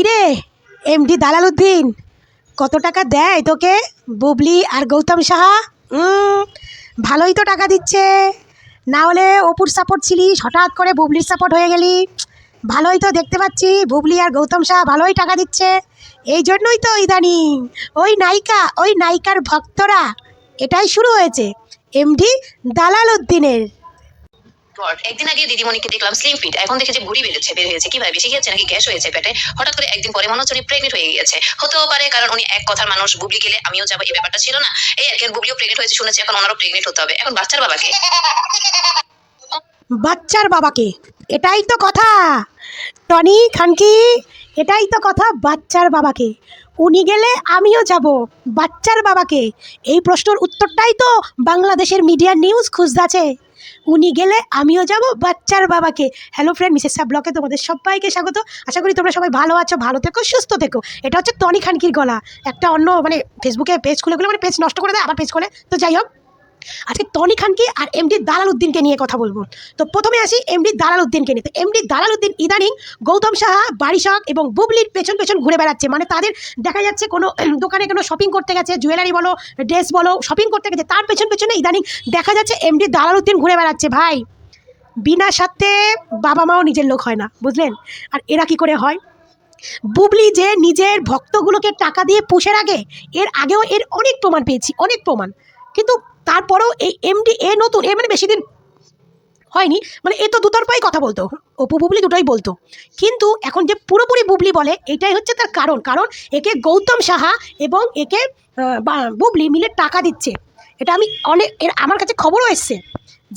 কিরে? এমডি দালাল উদ্দিন কত টাকা দেয় তোকে বুবলি আর গৌতম সাহা? ভালোই তো টাকা দিচ্ছে। না হলে অপুর সাপোর্ট ছিলিস, হঠাৎ করে বুবলির সাপোর্ট হয়ে গেলি। ভালোই তো দেখতে পাচ্ছি, বুবলি আর গৌতম সাহা ভালোই টাকা দিচ্ছে। এই জন্যই তো ইদানিং ওই নায়িকা, ওই নায়িকার ভক্তরা এটাই শুরু হয়েছে, এমডি দালাল উদ্দিনের একদিন আগে দিদিমণিকে দেখলাম স্লিম ফিট এখন দেখে যে ভুড়ি বেড়েছে বের হয়েছে কীভাবে বেশি গিয়েছে নাকি গ্যাস হয়েছে পেটে? হঠাৎ করে একদিন পরে মনে হচ্ছে উনি প্রেগনেন্ট হয়ে গিয়েছে হতেও পারে কারণ উনি এক কথার মানুষ বুবলি গেলে আমিও যাব এই ব্যাপারটা ছিল না। এই আর কি বুবলিও প্রেগনেন্ট হয়েছে শুনেছি এখন ওনারও প্রেগনেন্ট হতে হবে। এখন বাচ্চার বাবাকে? বাচ্চার বাবাকে? এটাই তো কথা। টনি খানকি এটাই তো কথা বাচ্চার বাবাকে। উনি গেলে আমিও যাব বাচ্চার বাবাকে। এই প্রশ্নের উত্তরটাই তো বাংলাদেশের মিডিয়া নিউজ খুঁজতেছে। উনি গেলে আমিও যাব, বাচ্চার বাবাকে। হ্যালো ফ্রেন্ড মিসেস সাহ ব্লকে তোমাদের সবাইকে স্বাগত। আশা করি তোমরা সবাই ভালো আছো, ভালো থেকো, সুস্থ থেকো। এটা হচ্ছে টনি খানকির গলা। একটা অন্য মানে ফেসবুকে পেজ খুলে খুলে মানে পেজ নষ্ট করে দেয়, আবার পেজ খুলে। তো যাই হোক আজকে টনি খানকে আর এমডি দালাল উদ্দিনকে নিয়ে কথা বলব। তো প্রথমে আসি এমডি দালাল উদ্দিনকে নিয়ে। তো এমডি দালাল উদ্দিন ইদানিং গৌতম সাহা, বারিশক এবং বুবলির পেছন পেছন ঘুরে বেড়াচ্ছে। মানে তাদের দেখা যাচ্ছে কোনো দোকানে কোনো শপিং করতে গেছে জুয়েলারি বলো ড্রেস বলো শপিং করতে গেছে। তার পেছন পেছনে ইদানিং দেখা যাচ্ছে এমডি দালাল উদ্দিন ঘুরে বেড়াচ্ছে। ভাই, বিনা সাথে বাবা মাও নিজের লোক হয় না, বুঝলেন? আর এরা কি করে হয়? বুবলি যে নিজের ভক্তগুলোকে টাকা দিয়ে পুষে রাখে এর আগেও এর অনেক প্রমাণ পেয়েছি, অনেক প্রমাণ। কিন্তু তারপরেও এই এমডি এ নতুন, এ মানে বেশি দিন হয়নি মানে এ তো দুতরফাই কথা বলতো, অপু বুবলি দুটোই বলতো। কিন্তু এখন যে পুরোপুরি বুবলি বলে, এটাই হচ্ছে তার কারণ কারণ একে গৌতম সাহা এবং একে বুবলি মিলে টাকা দিচ্ছে। এটা আমি অনেক, এর আমার কাছে খবরও এসছে।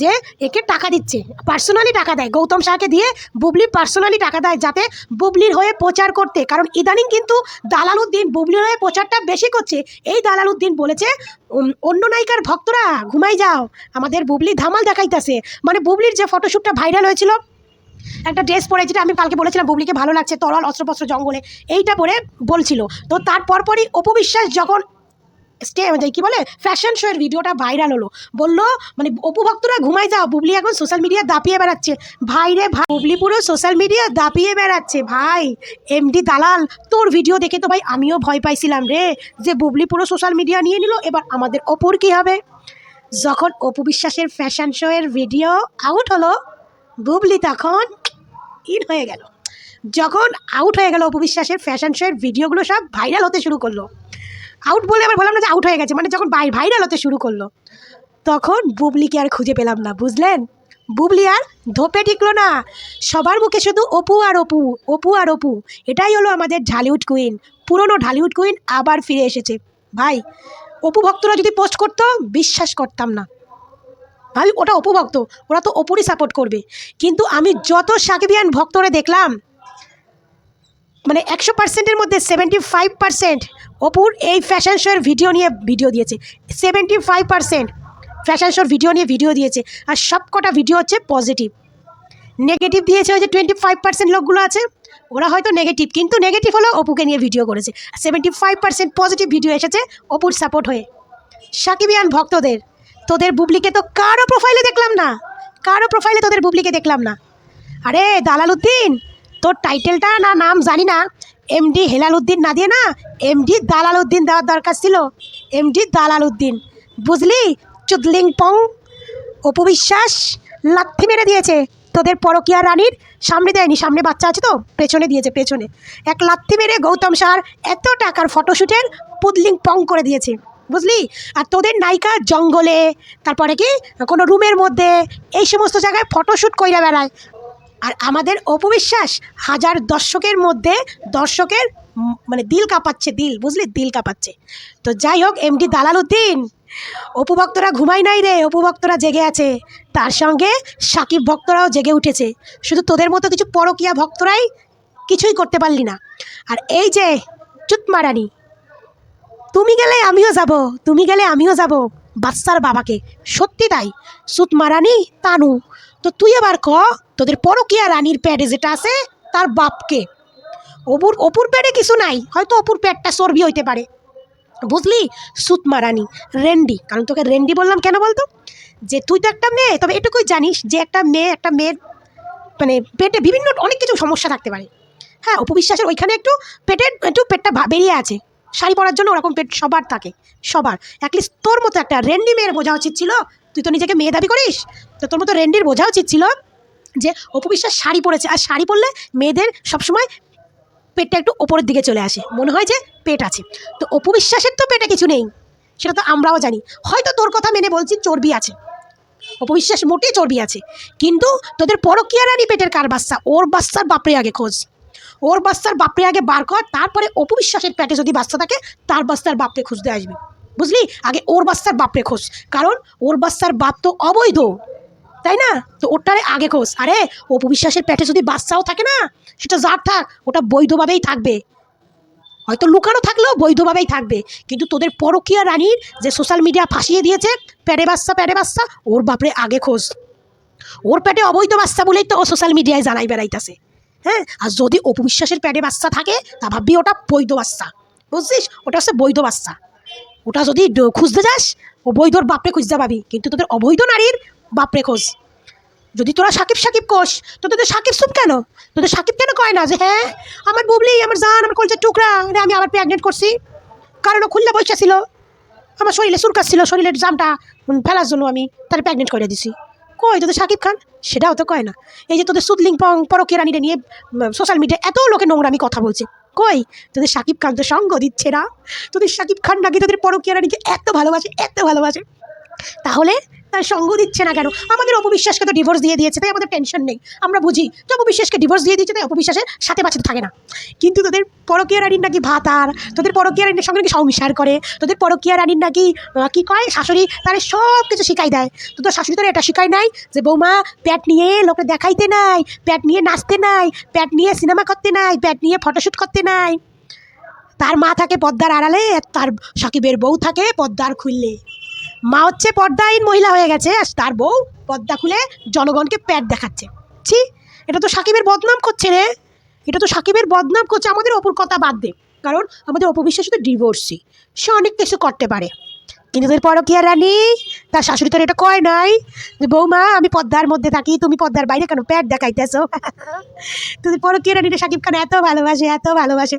যে একে টাকা দিচ্ছে পার্সোনালি টাকা দেয়। গৌতম শাহকে দিয়ে বুবলি পার্সোনালি টাকা দেয় যাতে বুবলির হয়ে প্রচার করতে। কারণ ইদানিং কিন্তু দালাল উদ্দিন বুবলির হয়ে প্রচারটা বেশি করছে। এই দালাল উদ্দিন বলেছে অন্য নায়িকার ভক্তরা ঘুমাই যাও, আমাদের বুবলি ধামাল দেখাইতেছে। মানে বুবলির যে ফটোশ্যুটটা ভাইরাল হয়েছিল, একটা ড্রেস পরে যেটা আমি কালকে বলেছিলাম, বুবলিকে ভালো লাগছে, তরল, অস্ত্রপস্ত্র জঙ্গলে, এইটা পরে বলছিল। তো তার পরপরই অপবিশ্বাস যখন স্টে কী বলে? ফ্যাশন শোয়ের ভিডিওটা ভাইরাল হলো। বলল মানে অপু ভক্তরা ঘুমাই যাও, বুবলি এখন সোশ্যাল মিডিয়া দাপিয়ে বেড়াচ্ছে। ভাই রে ভাই, বুবলি পুরো সোশ্যাল মিডিয়া দাপিয়ে বেড়াচ্ছে, ভাই। এমডি দালাল, তোর ভিডিও দেখে তো ভাই আমিও ভয় পাইছিলাম রে, যে বুবলি পুরো সোশ্যাল মিডিয়া নিয়ে নিল, এবার আমাদের অপুর কী হবে? যখন অপু বিশ্বাসের ফ্যাশন শোয়ের ভিডিও আউট হলো, বুবলি তখন ইন হয়ে গেল। যখন আউট হয়ে গেল অপু বিশ্বাসের ফ্যাশন শোয়ের ভিডিওগুলো সব ভাইরাল হতে শুরু করল। আউট বলে আবার বললাম না যে আউট হয়ে গেছে মানে যখন বাই ভাইরাল হতে শুরু করল, তখন বুবলিকে আর খুঁজে পেলাম না, বুঝলেন? বুবলি আর ধোপে টিকলো না, সবার মুখে শুধু অপু আর অপু অপু আর অপু, এটাই হলো আমাদের ঢালিউড কুইন পুরনো ঢালিউড কুইন আবার ফিরে এসেছে। ভাই, অপু ভক্তরা যদি পোস্ট করতো, বিশ্বাস করতাম না। ভাবি ওটা অপু ভক্ত, ওরা তো অপুরই সাপোর্ট করবে। কিন্তু আমি যত সাকিবিয়ান ভক্তরে দেখলাম মানে একশো পার্সেন্টের মধ্যে সেভেন্টি ফাইভ পার্সেন্ট অপুর এই ফ্যাশন শোয়ের ভিডিও নিয়ে ভিডিও দিয়েছে। সেভেন্টি ফাইভ পার্সেন্ট ফ্যাশন শোর ভিডিও নিয়ে ভিডিও দিয়েছে। আর সব কটা ভিডিও হচ্ছে পজিটিভ নেগেটিভ দিয়েছে ওই যে টোয়েন্টি ফাইভ পার্সেন্ট লোকগুলো আছে, ওরা হয়তো নেগেটিভ কিন্তু নেগেটিভ হলেও অপুকে নিয়ে ভিডিও করেছে। Seventy five percent positive video এসেছে অপুর সাপোর্ট হয়ে। সাকিবিয়ান ভক্তদের, তোদের বুবলিকে তো কারও প্রোফাইলে দেখলাম না। কারও প্রোফাইলে তোদের বুবলিকে দেখলাম না। আরে দালাল উদ্দিন তোর টাইটেলটা না নাম জানি না। এমডি হেলাল উদ্দিন না দিয়ে না এমডি দালাল উদ্দিন দেওয়ার দরকার ছিল। এমডি দালাল উদ্দিন বুঝলি? চুদলিং পং অপবিশ্বাস লাথি মেরে দিয়েছে। তোদের পরকিয়া রানীর সামনে দেয়নি, সামনে বাচ্চা আছে তো, পেছনে দিয়েছে, পেছনে। এক লাথি মেরে গৌতম সার এত টাকার ফটোশ্যুটের পুদলিং পং করে দিয়েছে। বুঝলি? আর তোদের নায়িকা জঙ্গলে, তারপরে কি? কোনো রুমের মধ্যে, এই সমস্ত জায়গায় ফটোশ্যুট কইরা বেড়ায়। আর আমাদের অপবিশ্বাস হাজার দর্শকের মধ্যে দর্শকের মানে দিল কাঁপাচ্ছে, দিল, বুঝলি? দিল কাঁপাচ্ছে। তো যাই হোক এমডি দালাল উদ্দিন অপু ভক্তরা ঘুমাই নাই রে, অপু ভক্তরা জেগে আছে। তার সঙ্গে সাকিব ভক্তরাও জেগে উঠেছে। শুধু তোদের মতো কিছু পরকিয়া ভক্তরাই কিছুই করতে পারলি না। আর এই যে চুতমারানি, তুমি গেলে আমিও যাব, তুমি গেলে আমিও যাব বাচ্চার বাবাকে। সত্যি তাই সুত মারানি তানু তো তুই আবার ক, তোদের পরকিয়া রানীর প্যাডে যেটা আছে, তার বাপকে। অপুর অপুর প্যাডে কিছু নাই, হয়তো অপুর প্যাডটা চর্বি হইতে পারে। বুঝলি? সুতমা মারানি রেন্ডি। কারণ তোকে রেন্ডি বললাম কেন বলতো? যে তুই তো একটা মেয়ে, তবে এটুকুই জানিস যে একটা মেয়ে, একটা মেয়ের মানে পেটে বিভিন্ন অনেক কিছু সমস্যা থাকতে পারে। হ্যাঁ অপবিশ্বাসের ওইখানে একটু পেটের, একটু পেটটা বেরিয়ে আছে। শাড়ি পরার জন্য ওরকম পেট সবার থাকে, সবার। অ্যাটলিস্ট তোর মতো একটা রেন্ডি মেয়ের বোঝা উচিত ছিল। তুই তো নিজেকে মেয়ে দাবি করিস? তো তোর মতো রেন্ডির বোঝা উচিত ছিল যে অপবিশ্বাস শাড়ি পরেছে। আর শাড়ি পরলে মেয়েদের সবসময় পেটটা একটু ওপরের দিকে চলে আসে। মনে হয় যে পেট আছে। তো অপবিশ্বাসের তো পেটে কিছু নেই। সেটা তো আমরাও জানি। হয়তো তোর কথা মেনে বলছি চর্বি আছে। অপবিশ্বাস মোটেই চর্বি আছে। কিন্তু তোদের পরকীয়া রানী পেটের কার বাচ্চা? ওর বাচ্চার বাপরে আগে খোঁজ। ওর বাচ্চার বাপরে আগে বার কর, তারপরে অপবিশ্বাসের প্যাটে যদি বাচ্চা থাকে, তার বাচ্চার বাপরে খুঁজতে আসবে। বুঝলি? আগে ওর বাচ্চার বাপরে খোঁজ। কারণ ওর বাচ্চার বাপ তো অবৈধ। তাই না? তো ওটারে আগে খোঁজ। আরে, অপবিশ্বাসের প্যাটে যদি বাচ্চাও থাকে না, সেটা যার থাক, ওটা বৈধভাবেই থাকবে। হয়তো লুকানো থাকলেও বৈধভাবেই থাকবে। কিন্তু তোদের পরকীয়া রানীর যে সোশ্যাল মিডিয়া ফাঁসিয়ে দিয়েছে প্যাডে বাচ্চা প্যাডে বাচ্চা, ওর বাপরে আগে খোঁজ। ওর পেটে অবৈধ বাচ্চা বলেই তো ও সোশ্যাল মিডিয়ায় জানাই বেড়াইতেছে। হ্যাঁ? আর যদি অপবিশ্বাসের প্যাডে বাচ্চা থাকে, তা ভাববি ওটা বৈধ বাচ্চা। বুঝছিস? ওটা হচ্ছে বৈধ বাচ্চা। ওটা যদি খুঁজতে যাস, ও বৈধর বাপরে খুঁজতে পাবি। কিন্তু তোদের অবৈধ নারীর বাপরে খোঁজ। যদি তোরা সাকিব সাকিব কোষ তো তোদের সাকিব সুপ কেন? তোদের সাকিব কেন কয় না যে হ্যাঁ আমার বুবলি, আমার জান, আমার কলচার টুকরা রে আমি আবার প্রেগনেন্ট করছি। কারণ ও খুললে বসে ছিল। আমার শরীরে সুরকাস ছিল, শরীরের জামটা ফেলার জন্য আমি তার প্রেগনেন্ট করে দিছি। কই তোদের সাকিব খান? সেটাও তো কয় না। এই যে তোদের সুদলিং পং পরকেরানিটা নিয়ে সোশ্যাল মিডিয়া এত লোকে নোংরামি কথা বলছে। কই? তোদের সাকিব খান তো সঙ্গ দিচ্ছে না। তোদের সাকিব খান নাকি তোদের পরকীয়া রানীকে এত ভালোবাসে এত ভালোবাসে। তাহলে তার সঙ্গ দিচ্ছে না কেন? আমাদের অপবিশ্বাসকে তো ডিভোর্স দিয়ে দিয়েছে, তাই আমাদের টেনশন নেই। আমরা বুঝি, যে অপবিশ্বাসকে ডিভোর্স দিয়ে দিয়েছে, তাই অপবিশ্বাসের সাথে বাঁচতে থাকে না। কিন্তু তোদের পরকীয়া রানীর নাকি ভাত আর? তোদের পরকীয়া রানীর সঙ্গে নাকি সংসার করে? তোদের পরকীয়া রানীর নাকি কি কয়? শাশুড়ি তারে সব কিছু শিখাই দেয়। তো তোর শাশুড়ি তোর এটা শিখাই নাই? যে বৌমা প্যাট নিয়ে লোকে দেখাইতে নাই প্যাট নিয়ে নাচতে নাই প্যাট নিয়ে সিনেমা করতে নাই প্যাট নিয়ে ফটোশ্যুট করতে নাই। তার মা থাকে পর্দার আড়ালে, তার সাকিবের বউ থাকে পদ্মার খুললে মা হচ্ছে পর্দাহীন মহিলা হয়ে গেছে, আর তার বউ পর্দা খুলে জনগণকে প্যাট দেখাচ্ছে। ছি, এটা তো সাকিবের বদনাম করছে রে। এটা তো সাকিবের বদনাম করছে, আমাদের অপুর কথা বাদ দে। কারণ আমাদের অপবিশ্বাস তো ডিভোর্সি সে অনেক কিছু করতে পারে। কিন্তু তোর পরকিয়া রানী, তার শাশুড়ি তোর এটা কয় নাই? যে বৌমা, আমি পদ্মার মধ্যে থাকি, তুমি পদ্মার বাইরে কেন প্যাট দেখাইতেছো? তোদের পরকিয়া রানীটা সাকিব খান এত ভালোবাসে এত ভালোবাসে।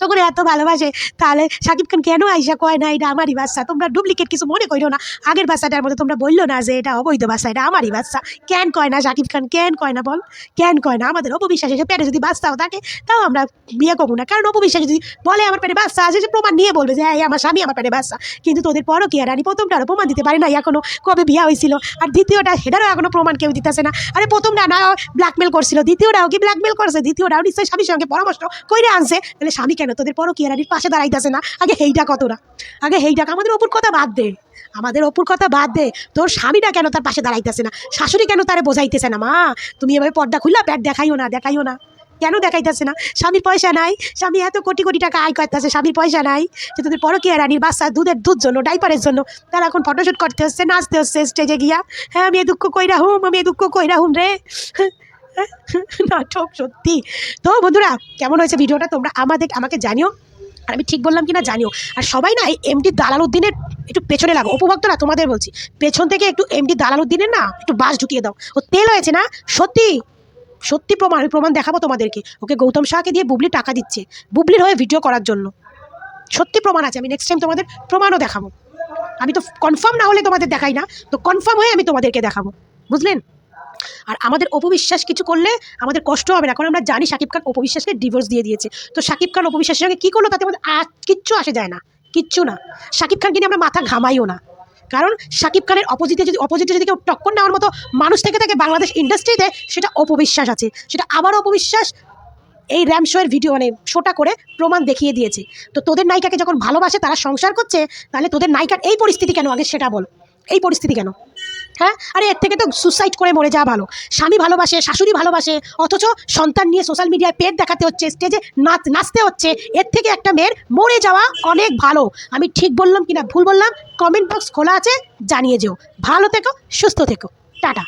তখন এত ভালোবাসে, তাহলে সাকিব খান কেন আইসা কয় না? এটা আমারই বাচ্চা। তোমরা ডুপ্লিকেট কিছু মনে করো না। আগের বাচ্চাটার মধ্যে তোমরা বলল না যে এটা অবৈধ বাচ্চা, এটা আমারই বাচ্চা। কেন কয় না সাকিব খান? কেন কয় না বল? কেন কয় না? আমাদের অপবিশ্বাস এসে পেটে যদি বাচ্চাও থাকে, তাও আমরা বিয়ে করব না। কারণ অপবিশ্বাস যদি বলে আমার পেটে বাচ্চা আছে, সে প্রমাণ নিয়ে বলবে যে হ্যাঁ আমার স্বামী আমার পেটে বাচ্চা। কিন্তু তোদের পরও কি আর? রানী প্রথমটারও প্রমাণ দিতে পারে না এখনও কবে বিয়ে হয়েছিল। আর দ্বিতীয়টা, সেটারও এখনও প্রমাণ কেউ দিতেছে না। আরে প্রথমটা না ব্ল্যাকমেল করছিল, দ্বিতীয়টাও কি ব্ল্যাকমেল করছে? দ্বিতীয়টাও নিশ্চয়ই স্বামীর সঙ্গে পরামর্শ কইরে আনছে। তাহলে স্বামী কেন তোদের পরও কি রানীর পাশে দাঁড়াইতেছে না? আগে হেইটা কতটা আগে হেইটা আমাদের অপুর কথা বাদ দে। আমাদের অপুর কথা বাদ দে। তোর স্বামীটা কেন তার পাশে দাঁড়াইতেছে না? শাশুড়ি কেন তারে বোঝাইতেছে না, মা? তুমি এভাবে পর্দা খুললা প্যাট দেখাইও না দেখাইও না। কেন দেখাইতেছে না? স্বামীর পয়সা নাই। স্বামী এত কোটি কোটি টাকা আয় করতেছে, স্বামীর পয়সা নাই। যে তোদের পরকীয়া রানীর বাচ্চা, দুধের দুধ জন্য, ডাইপারের জন্য, তারা এখন ফটোশ্যুট করতে হচ্ছে, নাচতে হচ্ছে স্টেজে গিয়া। হ্যাঁ আমি এ দুঃখ কইরা হুম, আমি এ দুঃখ কইরা হুম রে। নাটক সত্যি। তো বন্ধুরা, কেমন হয়েছে ভিডিওটা তোমরা আমাদের আমাকে জানিও। আর আমি ঠিক বললাম কি না জানিও। আর সবাই না এমডি দালাল উদ্দিনের একটু পেছনে লাগো। উপভোক্তরা তোমাদের বলছি, পেছন থেকে একটু এমডি দালাল উদ্দিনের না, একটু বাস ঢুকিয়ে দাও। ও তেল হয়েছে না? সত্যি সত্যি প্রমাণ প্রমাণ দেখাবো তোমাদেরকে। ওকে গৌতম শাহকে দিয়ে বুবলি টাকা দিচ্ছে। বুবলির হয়ে ভিডিও করার জন্য। সত্যি প্রমাণ আছে, আমি নেক্সট টাইম তোমাদের প্রমাণও দেখাবো। আমি তো কনফার্ম না হলে তোমাদের দেখাই না। তো কনফার্ম হয়ে আমি তোমাদেরকে দেখাবো। বুঝলেন? আর আমাদের অপবিশ্বাস কিছু করলে আমাদের কষ্ট হবে না। কারণ আমরা জানি শাকিব খান অপবিশ্বাসকে ডিভোর্স দিয়ে দিয়েছে। তো শাকিব খান অপবিশ্বাসের সঙ্গে কী করল? তাতে আমাদের আর কিচ্ছু আসে যায় না। কিচ্ছু না। শাকিব খানকে নিয়ে আমরা মাথা ঘামাইও না। কারণ শাকিব খানের অপোজিটে যদি অপোজিটে যদি কেউ টক্কর নেওয়ার মতো মানুষ থেকে থাকে বাংলাদেশ ইন্ডাস্ট্রিতে সেটা অপবিশ্বাস আছে। সেটা আবার অপবিশ্বাস এই র্যাম শোয়ের ভিডিও মানে শোটা করে প্রমাণ দেখিয়ে দিয়েছে। তো তোদের নায়িকাকে যখন ভালোবাসে, তারা সংসার করছে, তাহলে তোদের নায়িকার এই পরিস্থিতি কেন? আগে সেটা বল। এই পরিস্থিতি কেন? হ্যাঁ? আরে এর থেকে তো সুসাইড করে মরে যাওয়া ভালো। স্বামী ভালোবাসে, শাশুড়ি ভালোবাসে, অথচ সন্তান নিয়ে সোশ্যাল মিডিয়ায় পেট দেখাতে হচ্ছে স্টেজে নাচ, নাচতে হচ্ছে, এর থেকে একটা মেয়ের মরে যাওয়া অনেক ভালো। আমি ঠিক বললাম কিনা? ভুল বললাম? কমেন্ট বক্স খোলা আছে, জানিয়ে যেও। ভালো থেকো, সুস্থ থেকো। টাটা।